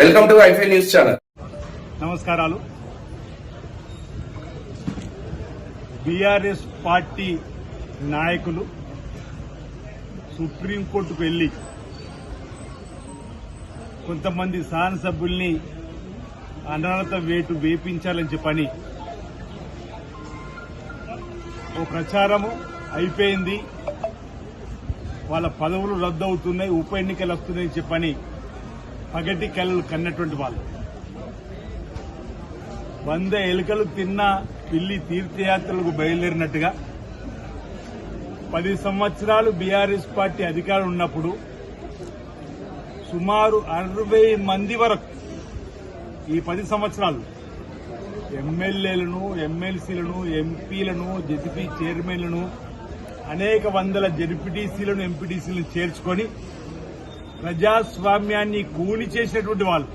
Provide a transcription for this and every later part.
Welcome to ఐఫై news channel. నమస్కారాలు. BRS party నాయకులు సుప్రీంకోర్టుకు వెళ్ళి కొంతమంది శాసనసభ్యుల్ని అనర్హత వేటు వేపించాలని చెప్పని ఓ ప్రచారము అయిపోయింది. వాళ్ళ పదవులు రద్దు అవుతున్నాయి ఉప ఎన్నికలు వస్తున్నాయని చెప్పని పగటి కళ్ళు కన్నటువంటి వాళ్ళు. వంద ఎలుకలు తిన్న పిల్లి తీర్థయాత్రలకు బయలుదేరినట్టుగా పది సంవత్సరాలు బీఆర్ఎస్ పార్టీ అధికారం ఉన్నప్పుడు సుమారు అరవై మంది వరకు ఈ పది సంవత్సరాలు ఎమ్మెల్యేలను ఎమ్మెల్సీలను ఎంపీలను జెడ్పీ చైర్మన్లను అనేక వందల జెడ్పీటీసీలను ఎంపీటీసీలను చేర్చుకొని ప్రజాస్వామ్యాన్ని కూని చేసినటువంటి వాళ్ళు.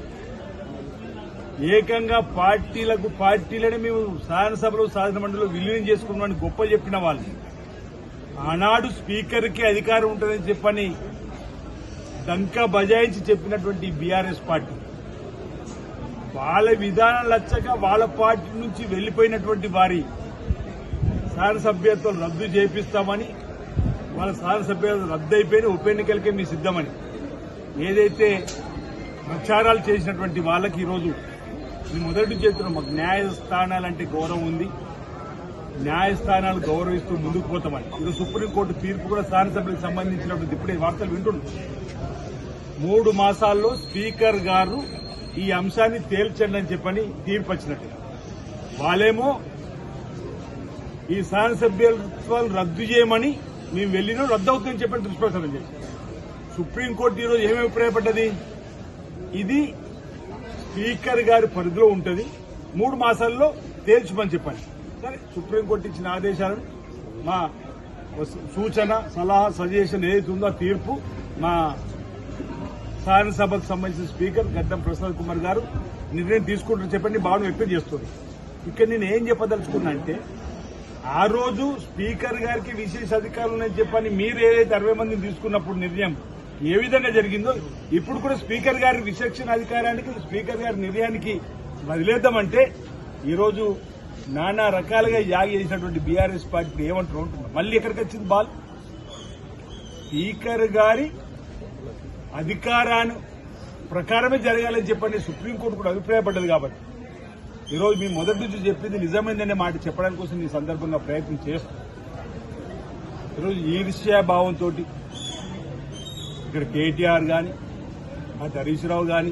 ఏకంగా పార్టీలకు పార్టీలని మేము శాసనసభలో శాసన మండలిలో విలీనం చేసుకున్నామని గొప్ప చెప్పిన వాళ్ళు ఆనాడు స్పీకర్కి అధికారం ఉంటుందని చెప్పని డంకా బజాయించి చెప్పినటువంటి బీఆర్ఎస్ పార్టీ. వాళ్ళ విధానం లచ్చక వాళ్ళ పార్టీ నుంచి వెళ్ళిపోయినటువంటి వారి శాసనసభ్యత్వం రద్దు చేపిస్తామని వాళ్ళ శాసనసభ్యత్వం రద్దు అయిపోయిన ఉప ఎన్నికలకే మీ సిద్దమని ఏదైతే ప్రచారాలు చేసినటువంటి వాళ్ళకి ఈరోజు మేము మొదటి చేస్తున్నాం మాకు న్యాయస్థానాలంటే గౌరవం ఉంది. న్యాయస్థానాలు గౌరవిస్తూ ముందుకు పోతామని ఈరోజు సుప్రీంకోర్టు తీర్పు కూడా స్థానసభ్యులకు సంబంధించినటువంటి ఇప్పుడే వార్తలు వింటున్నాం. మూడు మాసాల్లో స్పీకర్ గారు ఈ అంశాన్ని తేల్చండి అని చెప్పని తీర్పు వచ్చినట్టు. వాళ్ళేమో ఈ శాసనసభ్యత్వాలు రద్దు చేయమని మేము వెళ్ళినా రద్దు అవుతుందని చెప్పని దుష్ప్రచారం చేశారు. సుప్రీంకోర్టు ఈరోజు ఏమి అభిప్రాయపడ్డది ఇది స్పీకర్ గారి పరిధిలో ఉంటుంది. మూడు మాసాల్లో తేల్చమని చెప్పండి సరే సుప్రీంకోర్టు ఇచ్చిన ఆదేశాలను మా సూచన సలహా సజెషన్ ఏదైతే ఉందో ఆ తీర్పు మా శాసనసభకు సంబంధించిన స్పీకర్ గడ్డం ప్రసాద్ కుమార్ గారు నిర్ణయం తీసుకుంటారు చెప్పండి భావన వ్యక్తం చేస్తుంది ఇక్కడ నేను ఏం చెప్పదలుచుకున్నా అంటే ఆ రోజు స్పీకర్ గారికి విశేష అధికారులు ఉన్నాయని చెప్పని మీరు ఏదైతే అరవై మందిని తీసుకున్నప్పుడు నిర్ణయం ఏ విధంగా జరిగిందో ఇప్పుడు కూడా స్పీకర్ గారి విచక్షణ అధికారానికి స్పీకర్ గారి నిర్ణయానికి వదిలేద్దామంటే ఈరోజు నానా రకాలుగా యాగ చేసినటువంటి బీఆర్ఎస్ పార్టీ ఏమంటారు అంటున్నారు. మళ్ళీ ఎక్కడికి వచ్చింది బాల్? స్పీకర్ గారి అధికారాన్ని ప్రకారమే జరగాలని చెప్పండి సుప్రీంకోర్టు కూడా అభిప్రాయపడ్డది కాబట్టి. ఈరోజు మీ మొదటి నుంచి చెప్పింది నిజమైందనే మాట చెప్పడానికి కోసం ఈ సందర్భంగా ప్రయత్నం చేస్తాం ఈరోజు ఈర్ష్యాభావంతో ఇక్కడ కేటీఆర్ కానీ అటు హరీష్ రావు కానీ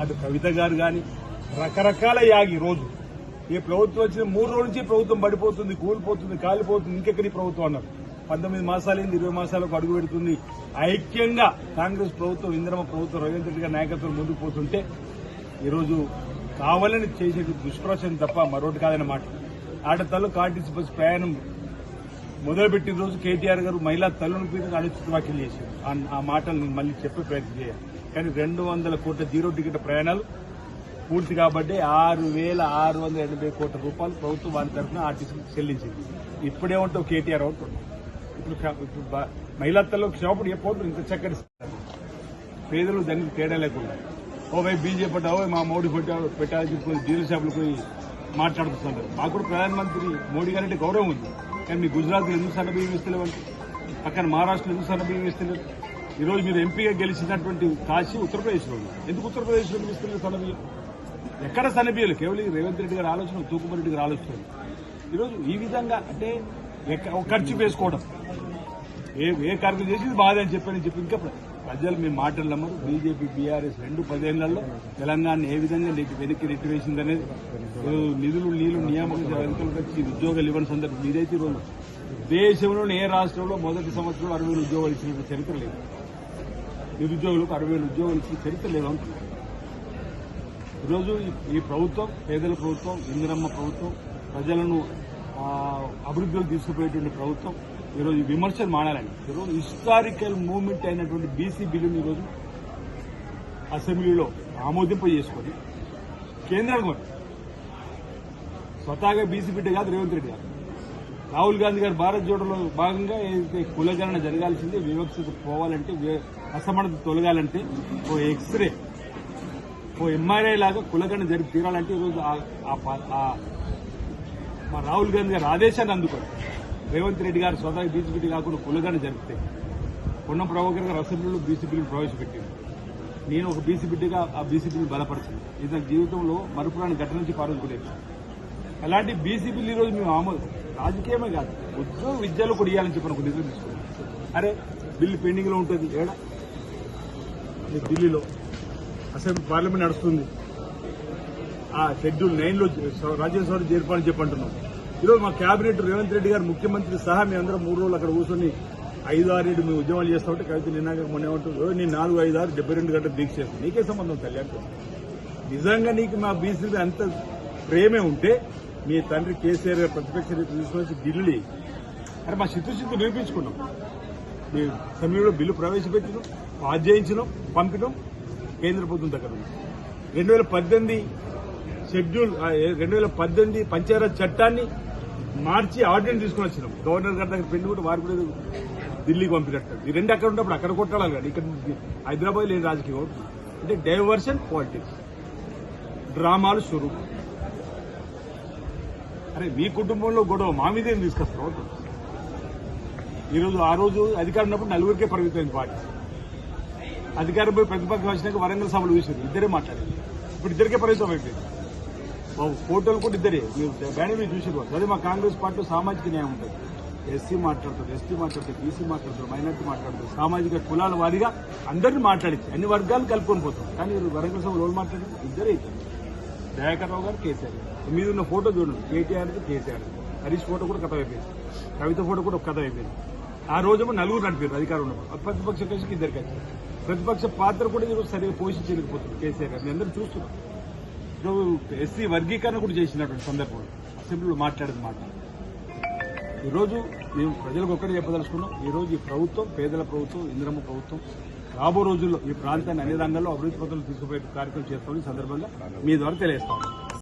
అటు కవిత గారు కానీ రకరకాల యాగి రోజు. ఈ ప్రభుత్వం వచ్చిన మూడు రోజుల నుంచి ప్రభుత్వం పడిపోతుంది కూలిపోతుంది కాలిపోతుంది ఇంకెక్కడి ప్రభుత్వం అన్నారు. పంతొమ్మిది మాసాలైంది ఇరవై మాసాలకు అడుగు పెడుతుంది. ఐక్యంగా కాంగ్రెస్ ప్రభుత్వం ఇంద్రమ ప్రభుత్వం రవీంద్ర రెడ్డి గారి నాయకత్వం ముందుకు పోతుంటే ఈరోజు కావాలని చేసే దుష్ప్రచారం తప్ప మరొకటి కాదన్నమాట ఆటతల్లో కార్టీసీ బస్ ప్రయాణం మొదలుపెట్టిన రోజు కేటీఆర్ గారు మహిళా తల్లుల మీద అనుచిత వ్యాఖ్యలు చేశారు. ఆ- మాటలు నేను మళ్ళీ చెప్పే ప్రయత్నం చేయాలి. కానీ రెండు వందల కోట్ల జీరో టికెట్ ప్రయాణాలు పూర్తి కాబట్టి ఆరు వేల ఆరు వందల ఎనభై కోట్ల రూపాయలు ప్రభుత్వం వారి తరఫున ఆర్టీసీకి చెల్లించింది. ఇప్పుడేమంటావు కేటీఆర్ అవుతుంది ఇప్పుడు ఇప్పుడు మహిళా తల్లు క్షేమపడి ఏ ఇంత చక్కటి పేదలు దానికి తేడా లేకుండా. ఓ వైపు బీజేపీ అంటే ఓ మా మోడీ పెట్టా పెట్టాలని చెప్పి డీలర్ షాపులు పోయి మాట్లాడుతున్నారు. మాకు కూడా ప్రధానమంత్రి మోడీ గారంటే గౌరవం ఉంది. కానీ మీ గుజరాత్లో ఎందుకు సన్న బియ్యం ఇస్తలేవండి పక్కన మహారాష్ట్రలో ఎందుకు సన్న బియ్యం ఇస్తలేదు ఈరోజు మీరు ఎంపీగా గెలిచినటువంటి కాశీ ఉత్తరప్రదేశ్లో ఎందుకు ఉత్తరప్రదేశ్లో ఎందుకు ఇస్తలేదు సన్న బియ్యం? ఎక్కడ సన్న బియ్యాలు కేవలం రేవంత్ రెడ్డి గారి ఆలోచన తూకుమరెడ్డి రెడ్డి గారి ఆలోచన. ఈరోజు ఈ విధంగా అంటే ఎక్క- ఖర్చు వేసుకోవడం. ఏ ఏ కార్యక్రమం చేసి బాధ అని చెప్పని చెప్పి ఇంకా ప్రజలు మీ మాటలు నమ్మరు. బీజేపీ బీఆర్ఎస్ రెండు పదేళ్ళలో తెలంగాణ ఏ విధంగా నీకు వెనక్కి నెట్టివేసింది అనేది నిధులు నీళ్ళు నియామకం వెనుకలకు వచ్చి ఉద్యోగాలు ఇవ్వని సందర్భం. ఇదైతే రోజు దేశంలోని ఏ రాష్ట్రంలో మొదటి సంవత్సరంలో అరవై వేల ఉద్యోగాలు ఇచ్చిన చరిత్ర లేదు. నిరుద్యోగులకు అరవై వేల ఉద్యోగాలు ఇచ్చిన చరిత్ర లేదు అంటున్నారు. ఈరోజు ఈ- ప్రభుత్వం పేదల ప్రభుత్వం ఇందిరమ్మ ప్రభుత్వం ప్రజలను అభివృద్ధిలో తీసుకుపోయేటువంటి ప్రభుత్వం ఈరోజు విమర్శలు మానాలని ఈరోజు హిస్టారికల్ మూమెంట్ అయినటువంటి బీసీ బిల్లును ఈరోజు అసెంబ్లీలో ఆమోదింప చేసుకొని కేంద్రానికి పంపారు. స్వతహాగా బీసీ బిడ్డ కాదు రేవంత్ రెడ్డి గారు రాహుల్ గాంధీ గారు భారత్ జోడలో భాగంగా ఏదైతే కులగణన జరగాల్సిందే వివక్షత పోవాలంటే అసమర్థత అసమానత తొలగాలంటే ఓ ఎక్స్రే ఓ ఎంఆర్ఐ లాగా కులగణ జరిగి తీరాలంటే ఈరోజు ఆ మా రాహుల్ గాంధీ గారు ఆదేశాన్ని అందుకోండి రేవంత్ రెడ్డి గారు స్వతహా బీసీపీ కాకుండా కులగణ జరిపితే పొన్నం ప్రభాకర్ గారు అసెంబ్లీలో బీసీపీని ప్రవేశపెట్టింది నేను ఒక బీసీపీగా ఆ బీసీపీని బలపరచింది. ఇది నా జీవితంలో మరుపురాని ఘటన నుంచి పాల్గొనేది అలాంటి బీసీపీలు ఈరోజు మేము ఆమోదం. రాజకీయమే కాదు. ఉద్యోగ విద్యలో కూడా ఇవ్వాలని చెప్పి ఒక నిర్ణయం తీసుకున్నాం. అరే బిల్లు పెండింగ్లో ఉంటుంది. ఏడా? ఈ ఢిల్లీలో అసెంబ్లీ పార్లమెంట్ నడుస్తుంది. ఆ షెడ్యూల్ నైన్లో రాజ్యసభ చేర్పాలని చెప్పంటున్నాం ఈరోజు మా కేబినెట్ రేవంత్ రెడ్డి గారు ముఖ్యమంత్రి సహా మేమందరం అందరం మూడు రోజులు అక్కడ కూర్చొని ఐదు ఆరు ఏడు మేము ఉద్యమాలు చేస్తా ఉంటే కవిత నిన్నాక మొన్న ఏమంటుంది నేను నాలుగు ఐదు ఆరు డెబ్బై రెండు గంటలు దీక్ష చేస్తాను నీకే సంబంధం తల్లి నిజంగా నీకు మా బీసీలు అంత ప్రేమే ఉంటే మీ తండ్రి కేసీఆర్ గారు ప్రతిపక్ష తీసుకొచ్చి ఢిల్లీ అరే మా చిత్తశుద్ధి నిరూపించుకున్నాం. మీ సమయంలో బిల్లు ప్రవేశపెట్టడం పాస్ పంపడం పంపినాం కేంద్ర ప్రభుత్వం దగ్గర రెండు వేల పద్దెనిమిది షెడ్యూల్ రెండు వేల పద్దెనిమిది పంచాయత్ చట్టాన్ని మార్చి ఆర్డినెన్స్ తీసుకుని వచ్చినాం. గవర్నర్ గారి దగ్గర పెళ్ళి కూడా వారు కూడా ఢిల్లీకి పంపినట్టు. ఈ రెండు అక్కడ ఉన్నప్పుడు అక్కడ కొట్టాలి కానీ ఇక్కడ హైదరాబాద్ లేని రాజకీయం అంటే డైవర్షన్ పాలిటిక్స్. డ్రామాలు స్వరూపం. అరే మీ కుటుంబంలో గొడవ మా మీదేం తీసుకొస్తారు ఈరోజు ఆ రోజు అధికారం ఉన్నప్పుడు నలుగురికే పరిమితమైంది పార్టీ. అధికారంపై ప్రతిపక్షం వచ్చినాక వరంగల్ సభలు చూసారు ఇద్దరే మాట్లాడారు. ఇప్పుడు ఇద్దరికే పరిమితం అయిపోయింది ఫోటోలు కూడా ఇద్దరే. మీరు బ్యానర్ మీద చూసారు అదే మా కాంగ్రెస్ పార్టీ సామాజిక న్యాయం ఉంటుంది. ఎస్సీ మాట్లాడతారు ఎస్టీ మాట్లాడతారు బీసీ మాట్లాడతారు మైనార్టీ మాట్లాడతారు. సామాజిక కులాల వారిగా అందరిని మాట్లాడించి అన్ని వర్గాలు కలుపుకొని పోతాం. కానీ మీరు వరంగల్ సభ రోజు మాట్లాడారు? ఇద్దరే దయాకర్రావు దయాకర్ గారు కేసీఆర్ గారు. మీద ఉన్న ఫోటో చూడండి. కేటీఆర్ కేసీఆర్ హరీష్ ఫోటో కూడా కథ అయిపోయింది. కవిత ఫోటో కూడా ఒక కథ అయిపోయింది. ఆ రోజు నలుగురు నడిపారు అధికారం ఉన్నప్పుడు. ప్రతిపక్ష కలిసి ఇద్దరికి వచ్చారు. ప్రతిపక్ష పాత్ర కూడా ఈరోజు సరిగా పోషించలేకపోతుంది కేసీఆర్ గారు. అందరూ చూస్తున్నారు. ఇప్పుడు ఎస్సీ వర్గీకరణ కూడా చేసినటువంటి సందర్భంలో అసెంబ్లీలో మాట్లాడేది మాట. ఈరోజు మేము ప్రజలకు ఒక్కటే చెప్పదలుచుకున్నాం. ఈరోజు ఈ ప్రభుత్వం పేదల ప్రభుత్వం ఇంద్రమ్మ ప్రభుత్వం రాబో రోజుల్లో ఈ ప్రాంతాన్ని అన్ని రంగాల్లో అభివృద్ధి పథకాలు తీసుకుపోయే కార్యక్రమం చేస్తామని సందర్భంగా మీ ద్వారా తెలియస్తాం